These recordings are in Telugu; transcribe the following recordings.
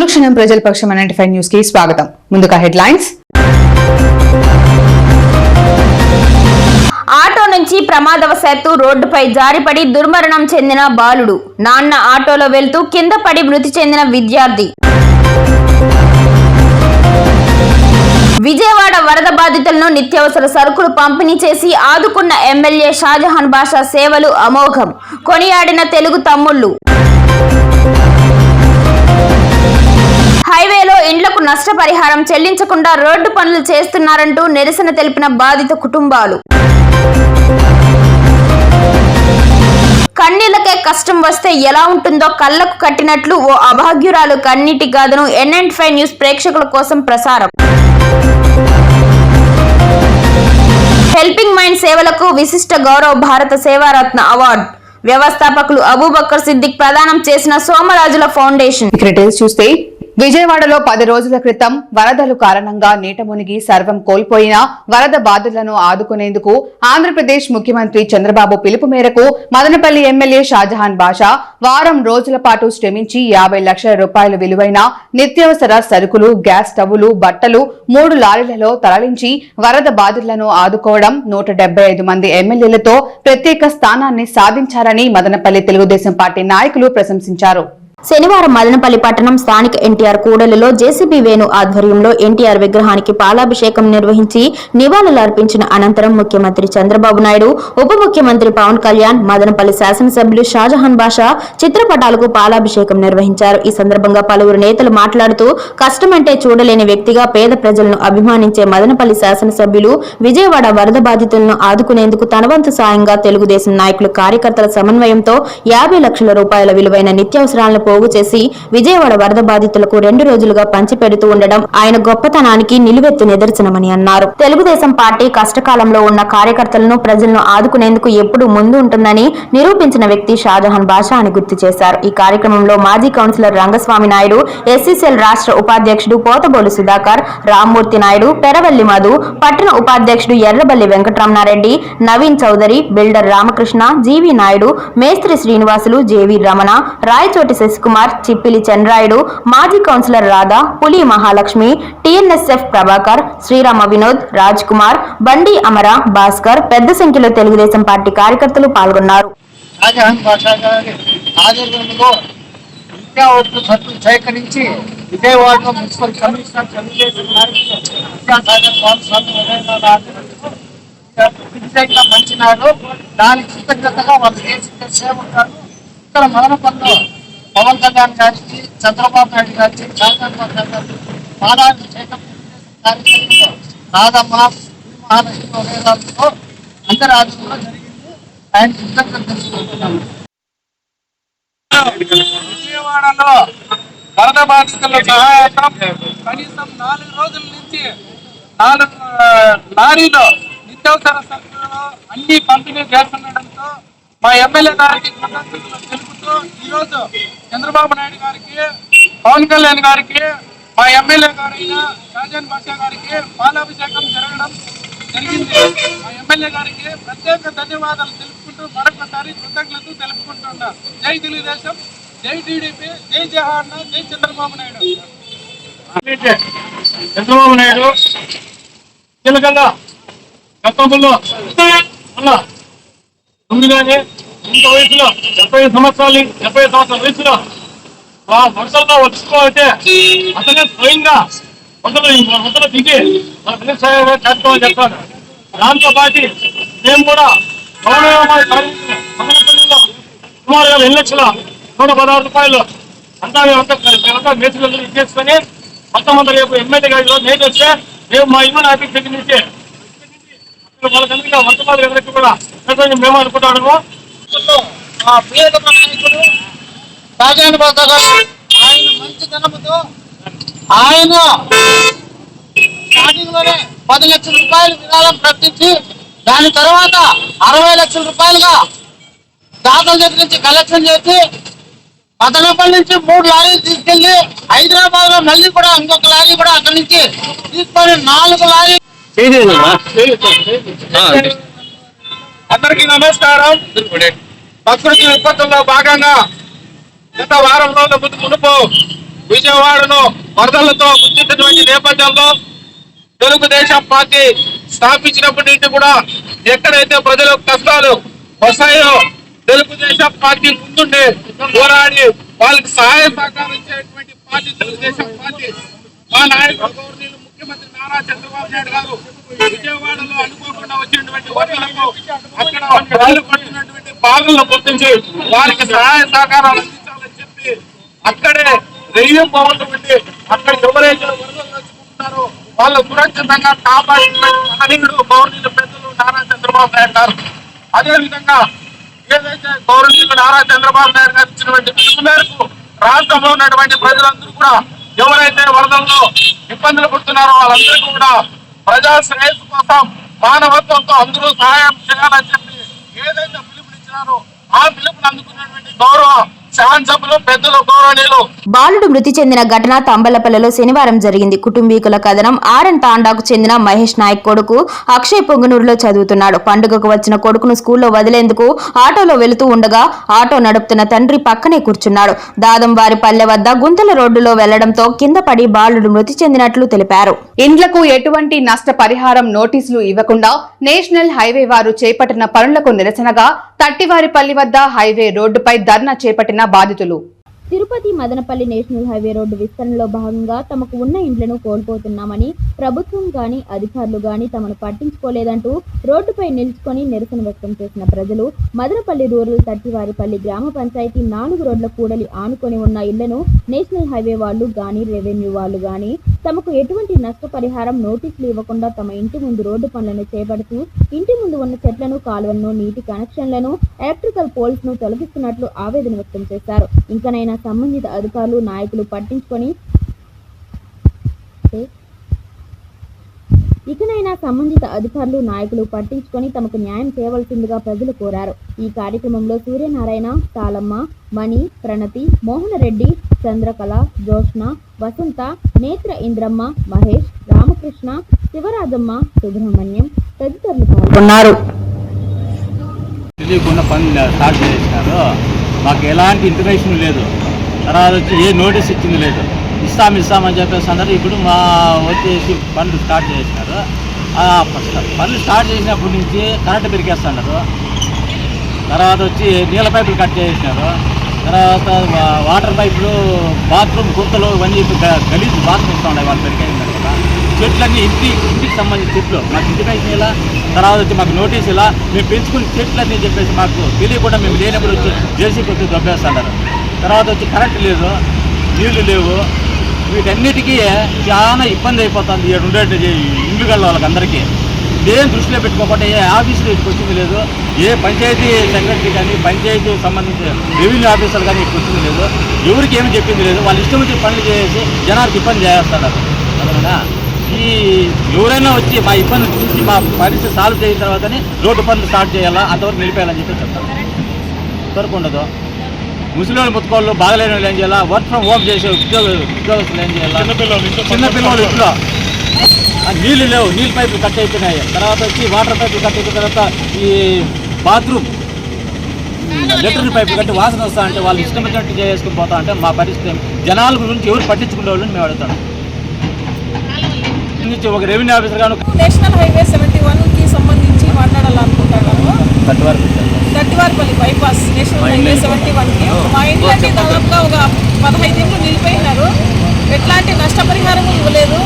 అనుక్షణం ప్రజల పక్షం నైన్టీ ఫైవ్ న్యూస్కి స్వాగతం. ముందుగా హెడ్లైన్స్. ఆటో నుంచి ప్రమాదవశాత్తు రోడ్డుపై జారిపడి దుర్మరణం చెందిన బాలుడు. నాన్న ఆటోలో వెళ్తూ కింద పడి మృతి చెందిన విద్యార్థి. విజయవాడ వరద బాధితులను నిత్యావసర సరుకులు పంపిణీ చేసి ఆదుకున్న ఎమ్మెల్యే షాజహాన్ బాషా సేవలు అమోఘం. కొనియాడిన తెలుగు తమ్ముళ్ళు. హైవేలో ఇండ్లకు నష్టపరిహారం చెల్లించకుండా రోడ్డు పనులు చేస్తున్నారంటూ నిరసన తెలిపిన బాధిత కుటుంబాలు. కన్నీళ్ళకే కష్టం వస్తే ఎలా ఉంటుందో కళ్ళకు కట్టినట్లు ఓ అభాగ్యురాలు కన్నీటి గాథను అండ్ ఫైవ్ న్యూస్ ప్రేక్షకుల కోసం ప్రసారం. హెల్పింగ్ మైండ్ సేవలకు విశిష్ట గౌరవ భారత సేవారత్న అవార్డు. వ్యవస్థాపకులు అబూబక్కర్ సిద్దిక్ ప్రదానం చేసిన సోమరాజుల ఫౌండేషన్. చూస్తే విజయవాడలో పది రోజుల క్రితం వరదలు కారణంగా నీట మునిగి సర్వం కోల్పోయిన వరద బాధితులను ఆదుకునేందుకు ఆంధ్రప్రదేశ్ ముఖ్యమంత్రి చంద్రబాబు పిలుపు మేరకు మదనపల్లి ఎమ్మెల్యే షాజహాన్ బాషా వారం రోజుల పాటు శ్రమించి యాభై లక్షల రూపాయల విలువైన నిత్యావసర సరుకులు గ్యాస్ స్టవ్లు బట్టలు మూడు లారీలలో తరలించి వరద బాధితులను ఆదుకోవడం నూట ఐదు మంది ఎమ్మెల్యేలతో ప్రత్యేక స్థానాన్ని సాధించారని మదనపల్లి తెలుగుదేశం పార్టీ నాయకులు ప్రశంసించారు. శనివారం మదనపల్లి పట్టణం స్థానిక ఎన్టీఆర్ కూడలిలో జేసీబీ వేణు ఆధ్వర్యంలో ఎన్టీఆర్ విగ్రహానికి పాలాభిషేకం నిర్వహించి నివాళులర్పించిన అనంతరం ముఖ్యమంత్రి చంద్రబాబు నాయుడు ఉప ముఖ్యమంత్రి పవన్ కళ్యాణ్ మదనపల్లి శాసనసభ్యులు షాజహాన్ బాషా చిత్రపటాలకు పాలాభిషేకం నిర్వహించారు. ఈ సందర్భంగా పలువురు నేతలు మాట్లాడుతూ కష్టమంటే చూడలేని వ్యక్తిగా పేద ప్రజలను అభిమానించే మదనపల్లి శాసనసభ్యులు విజయవాడ వరద బాధితులను ఆదుకునేందుకు తనవంతు సాయంగా తెలుగుదేశం నాయకులు కార్యకర్తల సమన్వయంతో యాభై లక్షల రూపాయల విలువైన నిత్యావసరాలను పోగు చేసి విజయవాడ వరద బాధితులకు రెండు రోజులుగా పంచిపెడుతూ ఉండడం ఆయన గొప్పతనానికి నిలువెత్తు నిదర్శనమని అన్నారు. తెలుగుదేశం పార్టీ కష్టకాలంలో ఉన్న కార్యకర్తలను ప్రజలను ఆదుకునేందుకు ఎప్పుడు ముందు ఉంటుందని నిరూపించిన వ్యక్తి షాజహాన్ బాషా అని గుర్తు చేశారు. ఈ కార్యక్రమంలో మాజీ కౌన్సిలర్ రంగస్వామి నాయుడు ఎస్సీసీఎల్ రాష్ట్ర ఉపాధ్యక్షుడు పోతబోలు సుధాకర్ రామ్మూర్తి నాయుడు పెరవల్లి మధు పట్టణ ఉపాధ్యక్షుడు ఎర్రబల్లి వెంకటరమణారెడ్డి నవీన్ చౌదరి బిల్డర్ రామకృష్ణ జీవి నాయుడు మేస్త్రి శ్రీనివాసులు జేవి రమణ రాయచోటి శశి కుమార్ చిప్పిలి చంద్రాయుడు మాజీ కౌన్సిలర్ రాధా పులి మహాలక్ష్మి టీఎన్ఎస్ఎఫ్ ప్రభాకర్ శ్రీరామ వినోద్ రాజ్ కుమార్ బండి అమర భాస్కర్ పెద్ద సంఖ్యలో తెలుగుదేశం పార్టీ కార్యకర్తలు పాల్గొన్నారు. షాజహాన్ సేకరించి విజయవాడలో మున్సిపల్ కమిషనర్ తెలుగుదేశం దానికి కృతజ్ఞతగా వాళ్ళు చేసిన సేవ ఉంటారు ఇక్కడ మదనపల్లిలో పవన్ కళ్యాణ్ గారికి చంద్రబాబు నాయుడు గారికి షాజహాన్ గారికి పాదాలు చేయడం కార్యక్రమంలో రాధమ్మ మహాలక్ష్మి అందరి ఆధ్వర్యంలో జరిగింది. ఆయన కృతజ్ఞత తెలుసుకుంటున్నాము విజయవాడలో వరద బాధితుల సహాయార్థం కనీసం నాలుగు రోజుల నుంచి నాలుగు లారీలో నిత్యావసర సరుకులు అన్ని పంపిణీ చేస్తుండటంతో మా ఎమ్మెల్యే గారికి తెలుపుతూ ఈరోజు చంద్రబాబు నాయుడు గారికి పవన్ కళ్యాణ్ గారికి మా ఎమ్మెల్యే గారైన షాజాన్ బాషా గారికి పాలాభిషేకం జరగడం జరిగింది. మా ఎమ్మెల్యే గారికి ప్రత్యేక ధన్యవాదాలు తెలుపుకుంటూ మరొకసారి కృతజ్ఞతలు తెలుపుకుంటున్నా. జై తెలుగుదేశం జై టీడీపీ జై జవహర్ జై చంద్రబాబు నాయుడు. చంద్రబాబు నాయుడు కీలకంగా గతంలో మళ్ళా ముందుగానే ఇంత వయసులో డెబ్బై సంవత్సరాలు డెబ్బై సంవత్సరాల వయసులో ఆ వరుసల్లో వచ్చుకోవాలంటే అతనే స్వయంగా వందలు వందలు దిగి మన వ్యవసాయ కార్యక్రమం చేస్తాడు. దాంతో పాటు మేము కూడా గౌరవమైన కార్మికులు సుమారుగా రెండు లక్షల నూట పదహారు రూపాయలు అంతా మేమంతా మేమంతా మేసులు ఇచ్చేసుకొని మొత్తం అంతా రేపు ఎమ్మెల్యే గారిలో నేను వస్తే రేపు మా ఇల్లు ఆఫీస్ దగ్గర నుంచి వాళ్ళకందరికీ వర్తమానాలు ఎవరికి కూడా మేము అనుకుంటాము మా ప్రియతమ నాయకుడు రాజేంద్ర బాబు గారు ఆయన మంచి ధనముతో ఆయన స్టార్టింగ్లోనే పది లక్షల రూపాయలు విరాళం ప్రకటించి దాని తర్వాత అరవై లక్షల రూపాయలుగా దాతల దగ్గర నుంచి కలెక్షన్ చేసి పదనపల్లి నుంచి మూడు లారీలు తీసుకెళ్ళి హైదరాబాద్లో మళ్ళీ కూడా ఇంకొక లారీ కూడా అక్కడి నుంచి తీసుకొని నాలుగు లారీ అందరికీ నమస్కారం. ప్రకృతి విపత్తుల్లో భాగంగా గత వారం రోజుల ముందు మునుపు విజయవాడను వరదలతో ముంచెత్తినటువంటి నేపథ్యంలో తెలుగుదేశం పార్టీ స్థాపించినప్పటి నుంచి కూడా ఎక్కడైతే ప్రజలకు కష్టాలు వస్తాయో తెలుగుదేశం పార్టీ ముందుండి పోరాడి వాళ్ళకి సహాయ సహకారం ఇచ్చేటువంటి పార్టీ తెలుగుదేశం పార్టీ. మా గౌరవనీయులు ముఖ్యమంత్రి నారా చంద్రబాబు నాయుడు గారు విజయవాడలో అనుకోకుండా వచ్చినటువంటి వరదలకు అక్కడ రాళ్ళు పడుతున్నటువంటి బాధలను గుర్తించి వారికి సహాయ సహకారాలు అందించాలని చెప్పి అక్కడే రెయ్యం పోవటువంటి అక్కడ ఎవరైతే వరదలు నచ్చుకుంటున్నారో వాళ్ళ సురక్షితంగా కాపాడినటువంటి మహనీయుడు గౌరవనీయులు పెద్దలు నారా చంద్రబాబు నాయుడు గారు. అదే విధంగా ఏదైతే గౌరవనీయులు నారా చంద్రబాబు నాయుడు గారు ఇచ్చినటువంటి పిలుపు మేరకు రాష్ట్రంలో ఉన్నటువంటి ప్రజలందరూ కూడా ఎవరైతే వరదల్లో ఇబ్బందులు పడుతున్నారో వాళ్ళందరికీ కూడా ప్రజా శ్రేయస్సు కోసం మానవత్వంతో అందరూ సహాయం చేయాలని చెప్పి ఏదైతే పిలుపునిచ్చినారో ఆ పిలుపుని అందుకున్నటువంటి గౌరవ బాలుడు మృతి చెందిన ఘటన తంబలపల్లిలో శనివారం జరిగింది. కుటుంబీకుల కథనం. ఆర్ఎన్ తాండాకు చెందిన మహేష్ నాయక్ కొడుకు అక్షయ్ పొంగనూరులో చదువుతున్నాడు. పండుగకు వచ్చిన కొడుకును స్కూల్లో వదిలేందుకు ఆటోలో వెళుతూ ఉండగా ఆటో నడుపుతున్న తండ్రి పక్కనే కూర్చున్నాడు. దాదం వారి పల్లె వద్ద గుంతల రోడ్డులో వెళ్ళడంతో కింద పడి బాలుడు మృతి చెందినట్లు తెలిపారు. ఇండ్లకు ఎటువంటి నష్ట పరిహారం నోటీసులు ఇవ్వకుండా నేషనల్ హైవే వారు చేపట్టిన పనులకు నిరసనగా తట్టివారిపల్లి వద్ద హైవే రోడ్డుపై ధర్నా చేపట్టిన బాధితులు. Tirupati Madanapalle national highway road విస్తరణలో భాగంగా తమకు ఉన్న ఇండ్లను కోల్పోతున్నామని ప్రభుత్వం కానీ అధికారులు కానీ తమను పట్టించుకోలేదంటూ రోడ్డుపై నిలుచుకొని నిరసన వ్యక్తం చేసిన ప్రజలు మదనపల్లి రూరల్ తట్టివారిపల్లి గ్రామ పంచాయతీ నాలుగు రోడ్ల కూడలి ఆనుకొని ఉన్న ఇళ్ళను నేషనల్ హైవే వాళ్ళు కానీ రెవెన్యూ వాళ్ళు గాని తమకు ఎటువంటి నష్టపరిహారం నోటీసులు ఇవ్వకుండా తమ ఇంటి ముందు రోడ్డు పనులను చేపడుతూ ఇంటి ముందు ఉన్న చెట్లను కాలువలను నీటి కనెక్షన్లను ఎలక్ట్రికల్ పోల్స్ను తొలగిస్తున్నట్లు ఆవేదన వ్యక్తం చేశారు. ఇంకనైనా సంబంధిత అధికారులు నాయకులు పట్టించుకొని ఇకనైనా సంబంధిత అధికారులు నాయకులు పట్టించుకొని తమకు న్యాయం చేయవలసిందిగా ప్రజలు కోరారు. ఈ కార్యక్రమంలో సూర్యనారాయణ తాళమ్మ మణి ప్రణతి మోహనరెడ్డి చంద్రకళ జోష్ణ వసంత నేత్ర ఇంద్రమ్మ మహేష్ రామకృష్ణ శివరాజమ్మ సుబ్రహ్మణ్యం తదితరులు పాల్గొన్నారు. తెలియకుండా పని స్టార్ట్ చేసినారు మాకు ఎలాంటి ఇంటర్వేషన్ లేదు. తర్వాత వచ్చి ఏ నోటీస్ ఇచ్చింది లేదు. ఇస్తాం ఇస్తామని చెప్పేసి అన్నారు ఇప్పుడు మా వచ్చేసి పనులు స్టార్ట్ చేసినారు. పనులు స్టార్ట్ చేసినప్పటి నుంచి కరెంట్ పెరిగేస్తున్నారు తర్వాత వచ్చి నీళ్ళ పైపులు కట్ చేసినారు. తర్వాత వాటర్ పైపులు బాత్రూమ్ గుంతలు ఇవన్నీ గలీజ్ బాత్రూమ్ ఇస్తూ ఉన్నాయి వాళ్ళు పెరిగేసినారు కదా. చెట్లన్నీ ఇంటి ఇంటికి సంబంధించిన చెట్లు. మాకు ఇంటిమేషన్ ఇలా తర్వాత వచ్చి మాకు నోటీస్ ఇలా. మేము పెంచుకున్న చెట్లన్నీ చెప్పేసి మాకు తెలియకుండా మేము లేనప్పుడు వచ్చి జేసీ కొద్ది దొబ్బేస్తున్నారు. తర్వాత వచ్చి కరెంట్ లేదు నీళ్ళు లేవు. వీటన్నిటికీ చాలా ఇబ్బంది అయిపోతుంది ఇక్కడ ఉండే ఇల్లు గల వాళ్ళకి అందరికీ దేని దృష్టిలో పెట్టుకోకుండా ఏ ఆఫీసులో ఇక్కడికి వచ్చింది లేదు ఏ పంచాయతీ సెక్రటరీ కానీ పంచాయతీ సంబంధించిన రెవెన్యూ ఆఫీసర్ కానీ ఇక్కడికి వచ్చింది లేదు. ఎవరికి ఏమి చెప్పింది లేదు. వాళ్ళు ఇష్టం వచ్చి పనులు చేసి జనాలకు ఇబ్బంది అవునా ఈ ఎవరైనా వచ్చి మా ఇబ్బంది చూసి మా పరిస్థితి సాల్వ్ చేసిన తర్వాతనే రోడ్డు పనులు స్టార్ట్ చేయాలా? అంతవరకు నిలిపేయాలని చెప్పి చెప్తాను ఇంతవరకు ఉండదు ముసలివాళ్ళు ముత్తుకోళ్ళు బాగలేని వాళ్ళు ఏం చేయాలా? వర్క్ ఫ్రమ్ హోమ్ చేసే ఉద్యోగ ఉద్యోగస్తులు ఏం చేయాలా? చిన్నపిల్లలు ఇంట్లో. నీళ్ళు లేవు నీళ్ళ పైపులు కట్ అయిపోయినాయి. తర్వాత వచ్చి వాటర్ పైపులు కట్ అయిపోయిన తర్వాత ఈ బాత్రూమ్ లెటర్ పైపులు కట్టి వాసన వస్తా అంటే వాళ్ళు ఇష్టం వచ్చినట్టు చేసుకుని పోతా అంటే మా పరిస్థితి? జనాల గురించి ఎవరు పట్టించుకునే వాళ్ళని మేము అడుగుతాం. నుంచి ఒక రెవెన్యూ ఆఫీసర్ గాను నేషనల్ హైవే సెవెంటీ వన్కి సంబంధించి మాట్లాడాలనుకుంటున్నాము. Dattivaripalli bypass national highway seventy వన్కి మా ఇంట్లోకి దాదాపుగా ఒక పదహైదు ఇండ్లు నిలిపోయినారు ఎట్లాంటి నష్టపరిహారం ఇవ్వలేదు.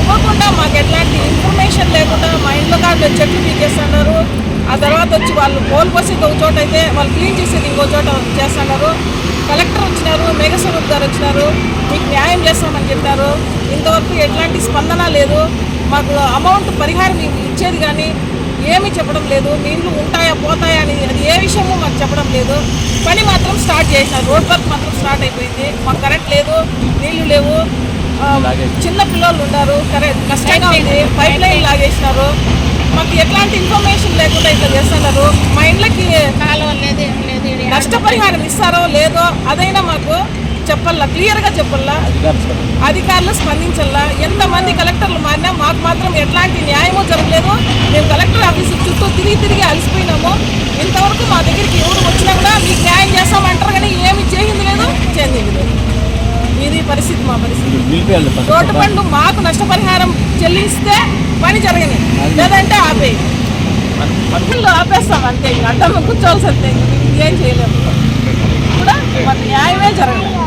ఇవ్వకుండా మాకు ఎట్లాంటి ఇన్ఫర్మేషన్ లేకుండా మా ఇంట్లో కాదు చెట్లు పీకేస్తున్నారు. ఆ తర్వాత వచ్చి వాళ్ళు పోల్ పోసేది ఒక చోట అయితే వాళ్ళు క్లీన్ చేసేది ఇంకో చోట చేస్తున్నారు. కలెక్టర్ వచ్చినారు మేఘస్వరూప్ గారు వచ్చినారు. మీకు న్యాయం చేస్తామని చెప్పారు. ఇంతవరకు ఎట్లాంటి స్పందన లేదు. మాకు అమౌంట్ పరిహారం ఇచ్చేది కానీ ఏమీ చెప్పడం లేదు నీళ్ళు ఉంటాయా పోతాయా అని అది ఏ విషయమో మాకు చెప్పడం లేదు. పని మాత్రం స్టార్ట్ చేసినారు రోడ్ వర్క్ మాత్రం స్టార్ట్ అయిపోయింది. మాకు కరెంట్ లేదు నీళ్ళు లేవు. చిన్న పిల్లలు ఉన్నారు కరెంట్ కష్టంగా ఉంది. పైప్ లైన్ లాగేసినారు. మాకు ఎట్లాంటి ఇన్ఫర్మేషన్ లేకుండా ఇట్లా చేస్తున్నారు మా ఇండ్లకి నష్టపరిహారం ఇస్తారో లేదో అదైనా మాకు చెప్పల్లా క్లియర్గా చెప్పల్లా? అధికారులు స్పందించల్లా? ఎంతమంది కలెక్టర్లు మారినా మాకు మాత్రం ఎట్లాంటి న్యాయమూ జరగలేదు. మేము కలెక్టర్ ఆఫీస్ చుట్టూ తిరిగి తిరిగి అలసిపోయినాము. ఇంతవరకు మా దగ్గరికి ఎవరు వచ్చినా కూడా మీకు న్యాయం చేస్తామంటారు కానీ ఏమి చేయింది లేదు చెందింది లేదు. ఇది పరిస్థితి మా పరిస్థితి. రోడ్డు పనులు మాకు నష్టపరిహారం చెల్లిస్తే పని జరగని. లేదంటే ఆపే. పనులు ఆపేస్తాం అంతే. ఇంక అడ్డం కూర్చోవాల్సి అంతే ఇంకేం చేయలేము. కూడా మన న్యాయమే జరగలేదు.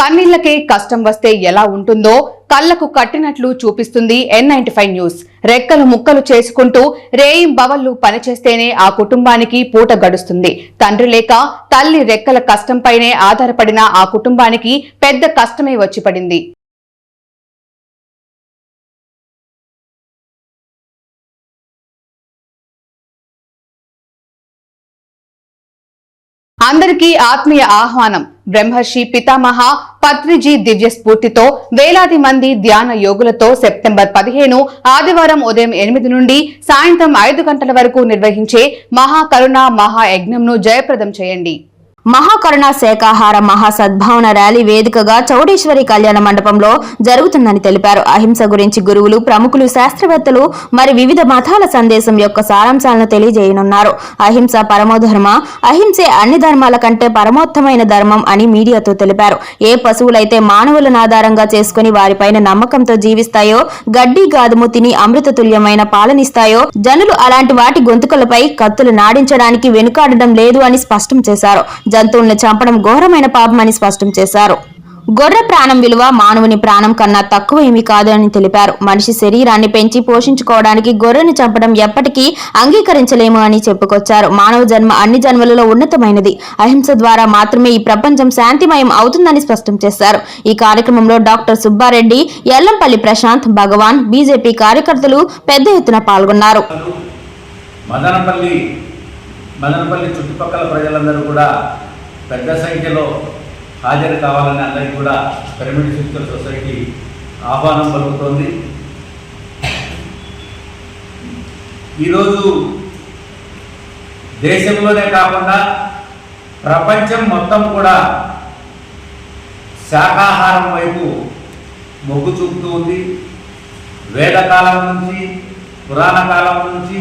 కన్నీళ్ళకే కష్టం వస్తే ఎలా ఉంటుందో కళ్ళకు కట్టినట్లు చూపిస్తుంది ఎన్ నైన్టీ ఫైవ్ న్యూస్. రెక్కలు ముక్కలు చేసుకుంటూ రేయిం బవళ్ళు పనిచేస్తేనే ఆ కుటుంబానికి పూట గడుస్తుంది. తండ్రి లేక తల్లి రెక్కల కష్టంపైనే ఆధారపడిన ఆ కుటుంబానికి పెద్ద కష్టమే వచ్చి పడింది. అందరికీ ఆత్మీయ ఆహ్వానం. బ్రహ్మర్షి పితామహ పత్రిజీ దివ్య స్ఫూర్తితో వేలాది మంది ధ్యాన యోగులతో సెప్టెంబర్ పదిహేను ఆదివారం ఉదయం ఎనిమిది నుండి సాయంత్రం ఐదు గంటల వరకు నిర్వహించే మహాకరుణ మహాయజ్ఞంను జయప్రదం చేయండి. మహాకరుణ శాఖాహార మహాసద్భావన ర్యాలీ వేదికగా చౌడేశ్వరి కళ్యాణ మండపంలో జరుగుతుందని తెలిపారు. అహింస గురించి గురువులు ప్రముఖులు శాస్త్రవేత్తలు మరి వివిధ మతాల సందేశం యొక్క సారాంశాలను తెలియజేయనున్నారు. అహింస పరమోధర్మ అహింసే అన్ని ధర్మాల కంటే పరమోత్తమైన ధర్మం అని మీడియాతో తెలిపారు. ఏ పశువులైతే మానవులను ఆధారంగా చేసుకుని వారిపైన నమ్మకంతో జీవిస్తాయో గడ్డి గాదుము తిని అమృత తుల్యమైన పాలనిస్తాయో జనులు అలాంటి వాటి గొంతుకలపై కత్తులు నాడించడానికి వెనుకాడడం లేదు అని స్పష్టం చేశారు. జంతువుల్ని చంపడం ఘోరమైన పాపమని స్పష్టం చేశారు. గొర్రె ప్రాణం విలువ మానవుని ప్రాణం కన్నా తక్కువ ఏమీ కాదు అని తెలిపారు. మనిషి శరీరాన్ని పెంచి పోషించుకోవడానికి గొర్రెను చంపడం ఎప్పటికీ అంగీకరించలేము అని చెప్పుకొచ్చారు. మానవ జన్మ అన్ని జన్మలలో ఉన్నతమైనది. అహింస ద్వారా మాత్రమే ఈ ప్రపంచం శాంతిమయం అవుతుందని స్పష్టం చేశారు. ఈ కార్యక్రమంలో డాక్టర్ సుబ్బారెడ్డి ఎల్లంపల్లి ప్రశాంత్ భగవాన్ బీజేపీ కార్యకర్తలు పెద్ద ఎత్తున పాల్గొన్నారు. మదనపల్లి మదనపల్లి చుట్టుపక్కల ప్రజలందరూ కూడా పెద్ద సంఖ్యలో హాజరు కావాలని అందరికీ కూడా పిరమిడ్ సిస్టర్ సొసైటీ ఆహ్వానం పలుకుతోంది. ఈరోజు దేశంలోనే కాకుండా ప్రపంచం మొత్తం కూడా శాకాహారం వైపు మొగ్గు చూపుతూ ఉంది వేదకాలం నుంచి పురాణ కాలం నుంచి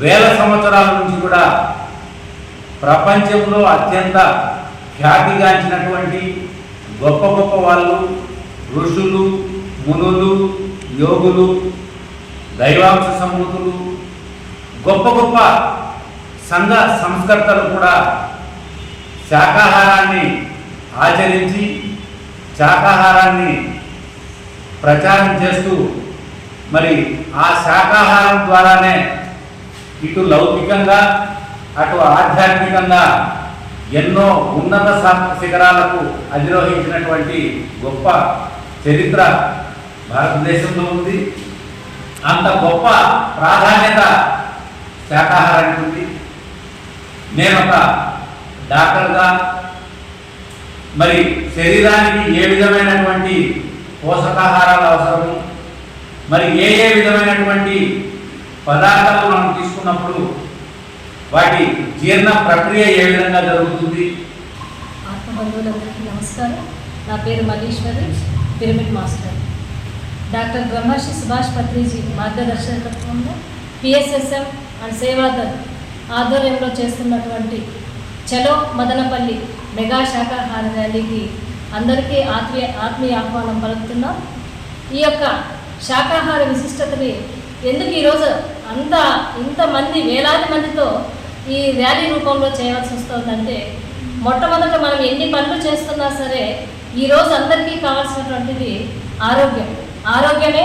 వేల సంవత్సరాల నుంచి కూడా ప్రపంచంలో అత్యంత ఖ్యాతిగాంచినటువంటి గొప్ప గొప్ప వాళ్ళు ఋషులు మునులు యోగులు దైవాంశ సమూతులు గొప్ప గొప్ప సంఘ సంస్కర్తలు కూడా శాకాహారాన్ని ఆచరించి శాకాహారాన్ని ప్రచారం చేస్తూ మరి ఆ శాకాహారం ద్వారానే ఇటు లౌకికంగా అటు ఆధ్యాత్మికంగా ఎన్నో ఉన్నత శిఖరాలకు అధిరోహించినటువంటి గొప్ప చరిత్ర భారతదేశంలో ఉంది. అంత గొప్ప ప్రాధాన్యత శాఖాహారానికి ఉంది. నేను ఒక డాక్టర్గా మరి శరీరానికి ఏ విధమైనటువంటి పోషకాహారాలు అవసరము? మరి ఏ ఏ విధమైనటువంటి పదార్థాలు మనం తీసుకున్నప్పుడు వాటి జీర్ణ ప్రక్రియ ఏ విధంగా జరుగుతుంది? ఆత్మబంధువులందరికీ నమస్కారం. నా పేరు Malleswari pyramid master. Doctor Brahmarshi Subhash Patriji మార్గదర్శకత్వంలో PSSM and Sevadal ఆధ్వర్యంలో చేస్తున్నటువంటి చలో మదనపల్లి మెగా శాకాహార ర్యాలీకి అందరికీ ఆత్మీయ ఆత్మీయ ఆహ్వానం పలుకుతున్నాం. ఈ యొక్క శాకాహార విశిష్టతని ఎందుకు ఈరోజు అంత ఇంతమంది వేలాది మందితో ఈ ర్యాలీ రూపంలో చేయవలసి వస్తుందంటే మొట్టమొదట మనం ఎన్ని పనులు చేస్తున్నా సరే ఈరోజు అందరికీ కావాల్సినటువంటిది ఆరోగ్యం. ఆరోగ్యమే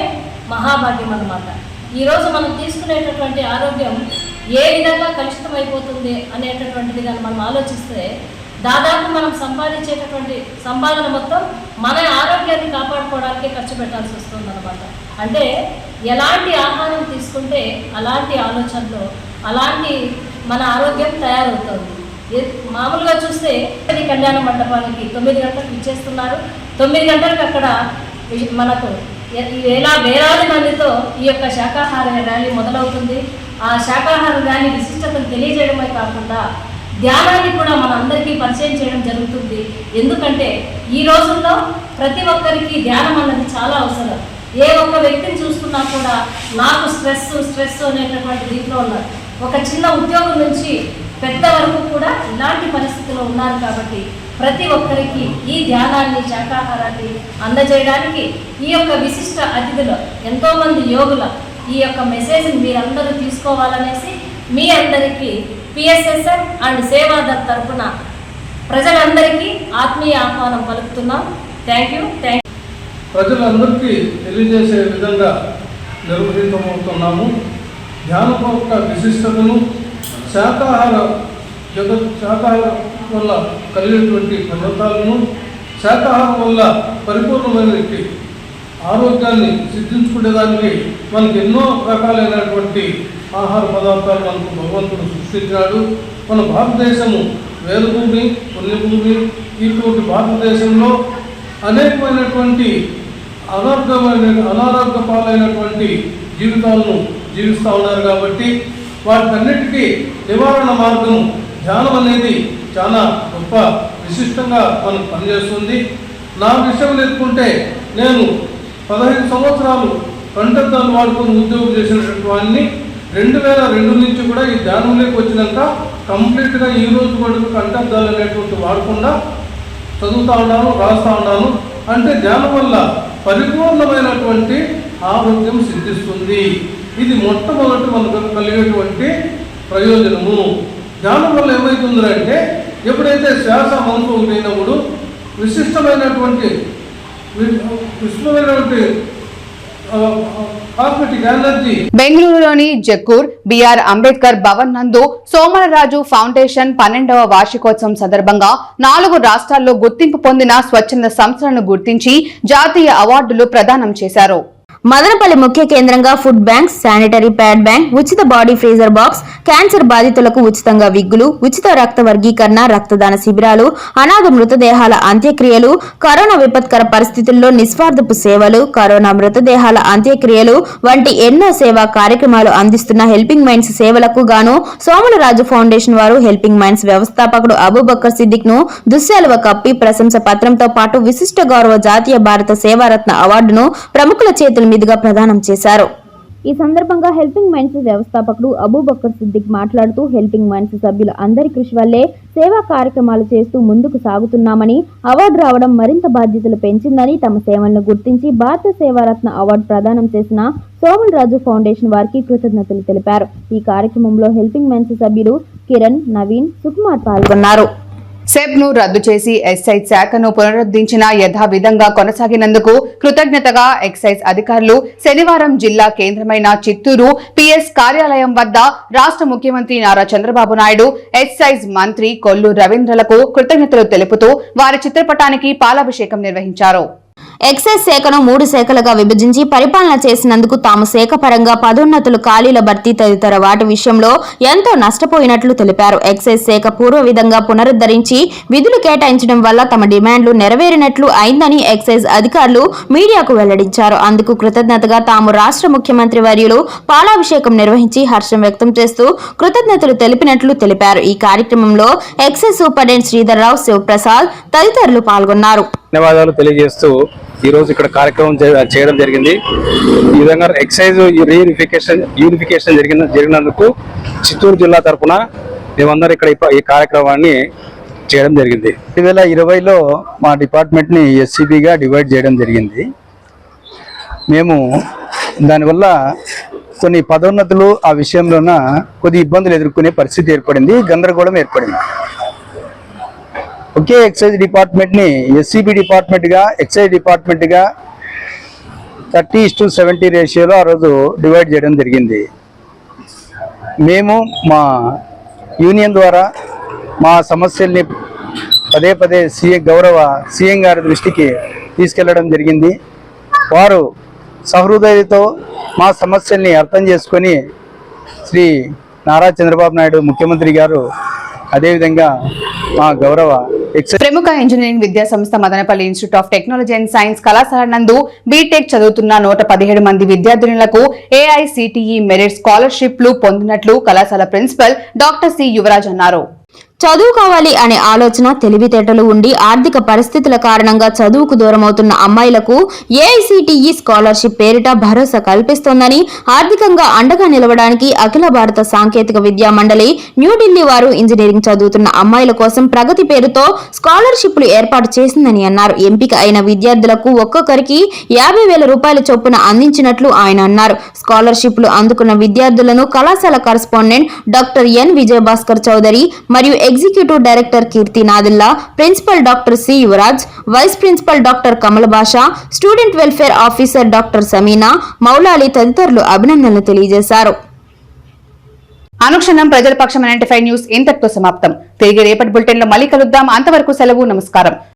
మహాభాగ్యం అన్నమాట. ఈరోజు మనం తీసుకునేటటువంటి ఆరోగ్యం ఏ విధంగా కలుషితం అయిపోతుంది అనేటటువంటిది కానీ మనం ఆలోచిస్తే దాదాపు మనం సంపాదించేటటువంటి సంపాదన మొత్తం మన ఆరోగ్యాన్ని కాపాడుకోవడానికి ఖర్చు పెట్టాల్సి వస్తుంది అనమాట అంటే ఎలాంటి ఆహారం తీసుకుంటే అలాంటి ఆలోచనలు అలాంటి మన ఆరోగ్యం తయారవుతుంది. మామూలుగా చూస్తే కళ్యాణ మండపానికి తొమ్మిది గంటలకు ఇచ్చేస్తున్నారు తొమ్మిది గంటలకు అక్కడ మనకు ఎలా వేలాది మందితో ఈ యొక్క శాకాహార ర్యాలీ మొదలవుతుంది. ఆ శాకాహార ర్యాలీ విశిష్టతను తెలియజేయడమే కాకుండా ధ్యానాన్ని కూడా మన అందరికీ పరిచయం చేయడం జరుగుతుంది. ఎందుకంటే ఈ రోజుల్లో ప్రతి ఒక్కరికి ధ్యానం అన్నది చాలా అవసరం. ఏ ఒక్క వ్యక్తిని చూసుకున్నా కూడా నాకు స్ట్రెస్ స్ట్రెస్ అనేటటువంటి దీంట్లో ఉన్నారు. ఒక చిన్న ఉద్యోగం నుంచి పెద్ద వరకు కూడా ఇలాంటి పరిస్థితిలో ఉన్నారు కాబట్టి ప్రతి ఒక్కరికి ఈ ధ్యానాన్ని శాకాహారాన్ని అందజేయడానికి ఈ యొక్క విశిష్ట అతిథులు ఎంతోమంది యోగుల ఈ యొక్క మెసేజ్ని మీరందరూ తీసుకోవాలనేసి మీ అందరికీ పిఎస్ఎస్ఎఫ్ అండ్ సేవాదల్ తరఫున ప్రజలందరికీ ఆత్మీయ ఆహ్వానం పలుకుతున్నాం. థ్యాంక్ యూ థ్యాంక్ ప్రజలందరికీ తెలియజేసే విధంగా నిర్వహించబోతున్నాము. ధ్యానపూర్వక విశిష్టతను శాకాహార జగత్ శాకాహారం వల్ల కలిగేటువంటి ఫలితాలను శాకాహారం వల్ల పరిపూర్ణమైనటువంటి ఆరోగ్యాన్ని సిద్ధించుకునేదానికి మనకి ఎన్నో రకాలైనటువంటి ఆహార పదార్థాలు మనకు భగవంతుడు సృష్టించాడు మన భారతదేశము వేదభూమి పుణ్యభూమి ఇటువంటి భారతదేశంలో అనేకమైనటువంటి అనారోగ్యమైన అనారోగ్య పాలైనటువంటి జీవితాలను జీవిస్తూ ఉన్నారు కాబట్టి వాటికన్నిటికీ నివారణ మార్గం ధ్యానం అనేది చాలా గొప్ప విశిష్టంగా మనకు పనిచేస్తుంది. నా విషయం ఎత్తుకుంటే నేను పదహైదు సంవత్సరాలు కంటద్దాలు వాడుకొని ఉద్యోగం చేసినటువంటి వాడిని రెండు వేల రెండు నుంచి కూడా ఈ ధ్యానంలోకి వచ్చినాక కంప్లీట్గా ఈ రోజు వరకు కంటద్దాలు అనేటువంటి వాడకుండా చదువుతూ ఉన్నాను రాస్తా ఉన్నాను. అంటే ధ్యానం వల్ల పరిపూర్ణమైనటువంటి ఆరోగ్యం సిద్ధిస్తుంది. ఇది మొట్టమొదటి మనకు కలిగేటువంటి ప్రయోజనము. ధ్యానం వల్ల ఏమవుతుందంటే ఎప్పుడైతే శ్వాస మనసు లేనప్పుడు విశిష్టమైనటువంటి విశిష్టమైనటువంటి బెంగళూరులోని జక్కూర్ బిఆర్ అంబేద్కర్ భవన్ నందు సోమరరాజు ఫౌండేషన్ పన్నెండవ వార్షికోత్సవం సందర్భంగా నాలుగు రాష్ట్రాల్లో గుర్తింపు పొందిన స్వచ్ఛంద సంస్థలను గుర్తించి జాతీయ అవార్డులు ప్రదానం చేశారు. మదనపల్లి ముఖ్య కేంద్రంగా food bank sanitary pad bank ఉచిత బాడీ ఫ్రీజర్ బాక్స్ క్యాన్సర్ బాధితులకు ఉచితంగా విగ్గులు ఉచిత రక్త వర్గీకరణ రక్తదాన శిబిరాలు అనాథ మృతదేహాల అంత్యక్రియలు కరోనా విపత్కర పరిస్థితుల్లో నిస్వార్థపు సేవలు కరోనా మృతదేహాల అంత్యక్రియలు వంటి ఎన్నో సేవా కార్యక్రమాలు అందిస్తున్న హెల్పింగ్ మైండ్స్ సేవలకు గాను సోములరాజు ఫౌండేషన్ వారు హెల్పింగ్ మైండ్స్ వ్యవస్థాపకుడు అబూబక్కర్ సిద్దిక్ను దుశ్శాలువ కప్పి ప్రశంస పత్రంతో పాటు విశిష్ట గౌరవ జాతీయ భారత సేవారత్న అవార్డును ప్రముఖుల చేతుల మీదుగా ప్రదానం చేశారు. ఈ సందర్భంగా హెల్పింగ్ మైండ్స్ వ్యవస్థాపకుడు అబూబక్కర్ సిద్దిక్ మాట్లాడుతూ హెల్పింగ్ మైండ్స్ సభ్యుల అందరి కృషి వల్లే సేవా కార్యక్రమాలు చేస్తూ ముందుకు సాగుతున్నామని అవార్డు రావడం మరింత బాధ్యతలు పెంచిందని తమ సేవలను గుర్తించి భారత సేవారత్న అవార్డు ప్రదానం చేసిన సోమల్ రాజు ఫౌండేషన్ వారికి కృతజ్ఞతలు తెలిపారు. ఈ కార్యక్రమంలో హెల్పింగ్ మైండ్స్ సభ్యులు కిరణ్ నవీన్ సుకుమార్ పాల్గొన్నారు. సెబ్ను రద్దు చేసి ఎక్సైజ్ శాఖను పునరుద్ధరించిన యథావిధంగా కొనసాగినందుకు కృతజ్ఞతగా ఎక్సైజ్ అధికారులు శనివారం జిల్లా కేంద్రమైన చిత్తూరు పిఎస్ కార్యాలయం వద్ద రాష్ట్ర ముఖ్యమంత్రి నారా చంద్రబాబు నాయుడు ఎక్సైజ్ మంత్రి కొల్లు రవీంద్రలకు కృతజ్ఞతలు తెలుపుతూ వారి చిత్రపటానికి పాలాభిషేకం నిర్వహించారు. ఎక్సైజ్ శాఖను మూడు శాఖలుగా విభజించి పరిపాలన చేసినందుకు తాము శాఖ పరంగా పదోన్నతులు ఖాళీల భర్తీ తదితర వాటి విషయంలో ఎంతో నష్టపోయినట్లు తెలిపారు. ఎక్సైజ్ శాఖ పూర్వ విధంగా పునరుద్ధరించి విధులు కేటాయించడం వల్ల తమ డిమాండ్లు నెరవేరినట్లు అయిందని ఎక్సైజ్ అధికారులు మీడియాకు వెల్లడించారు. అందుకు కృతజ్ఞతగా తాము రాష్ట్ర ముఖ్యమంత్రి వర్యులు పాలాభిషేకం నిర్వహించి హర్షం వ్యక్తం చేస్తూ కృతజ్ఞతలు తెలిపినట్లు తెలిపారు. ఈ కార్యక్రమంలో ఎక్సైజ్ సూపరింటెండెంట్ శ్రీధర్రావు శివప్రసాద్ తదితరులు పాల్గొన్నారు. ధన్యవాదాలు తెలియజేస్తూ ఈరోజు ఇక్కడ కార్యక్రమం చేయడం జరిగింది. ఈ విధంగా ఎక్సైజ్ రీయూనిఫికేషన్ యూనిఫికేషన్ జరిగిన జరిగినందుకు చిత్తూరు జిల్లా తరఫున మేమందరం ఇక్కడ ఈ ఈ కార్యక్రమాన్ని చేయడం జరిగింది. రెండు వేల ఇరవైలో మా డిపార్ట్మెంట్ని ఎస్సీబీగా డివైడ్ చేయడం జరిగింది. మేము దానివల్ల కొన్ని పదోన్నతులు ఆ విషయంలోన కొద్ది ఇబ్బందులు ఎదుర్కొనే పరిస్థితి ఏర్పడింది గందరగోళం ఏర్పడింది. ఒకే ఎక్సైజ్ డిపార్ట్మెంట్ని ఎస్సీబీ డిపార్ట్మెంట్గా ఎక్సైజ్ డిపార్ట్మెంట్గా థర్టీ టు సెవెంటీ రేషియోలో ఆ రోజు డివైడ్ చేయడం జరిగింది. మేము మా యూనియన్ ద్వారా మా సమస్యల్ని పదే పదే సీఎం గౌరవ సీఎం గారి దృష్టికి తీసుకెళ్ళడం జరిగింది. వారు సహృదయతో మా సమస్యల్ని అర్థం చేసుకొని శ్రీ నారా చంద్రబాబు నాయుడు ముఖ్యమంత్రి గారు అదేవిధంగా మా గౌరవ ప్రముఖ ఇంజనీరింగ్ విద్యా సంస్థ Madanapalle institute of technology and science కళాశాల నందు బీటెక్ చదువుతున్న నూట పదిహేడు మంది విద్యార్థినులకు ఏఐసిటిఈ మెరిట్ స్కాలర్షిప్లు పొందినట్లు కళాశాల ప్రిన్సిపల్ డాక్టర్ సి యువరాజ్ అన్నారు. చదువుకోవాలి అనే ఆలోచన తెలివితేటలు ఉండి ఆర్థిక పరిస్థితుల కారణంగా చదువుకు దూరమవుతున్న అమ్మాయిలకు ఏఐసిటిఈ స్కాలర్షిప్ పేరిట భరోసా కల్పిస్తోందని ఆర్థికంగా అండగా నిలవడానికి అఖిల భారత సాంకేతిక విద్యా మండలి న్యూఢిల్లీ వారు ఇంజనీరింగ్ చదువుతున్న అమ్మాయిల కోసం ప్రగతి పేరుతో స్కాలర్షిప్లు ఏర్పాటు చేసిందని అన్నారు. ఎంపిక అయిన విద్యార్థులకు ఒక్కొక్కరికి యాభై వేల రూపాయల చొప్పున అందించినట్లు ఆయన అన్నారు. స్కాలర్షిప్లు అందుకున్న విద్యార్థులను కళాశాల correspondent doctor N Vijaya Bhaskar Chowdary మరియు executive director Keerthi Nadilla principal doctor C Yuvaraj vice principal doctor Kamala Bhasha student welfare officer doctor Sameena Moulali తదితరులు అభినందనలు తెలియజేశారు. అనుక్షణం ప్రజల పక్షం నైన్టీ ఫైవ్ న్యూస్ ఇంతటితో సమాప్తం. తిరిగి రేపటి బులెటిన్లో మళ్ళీ కలుద్దాం. అంతవరకు సెలవు నమస్కారం.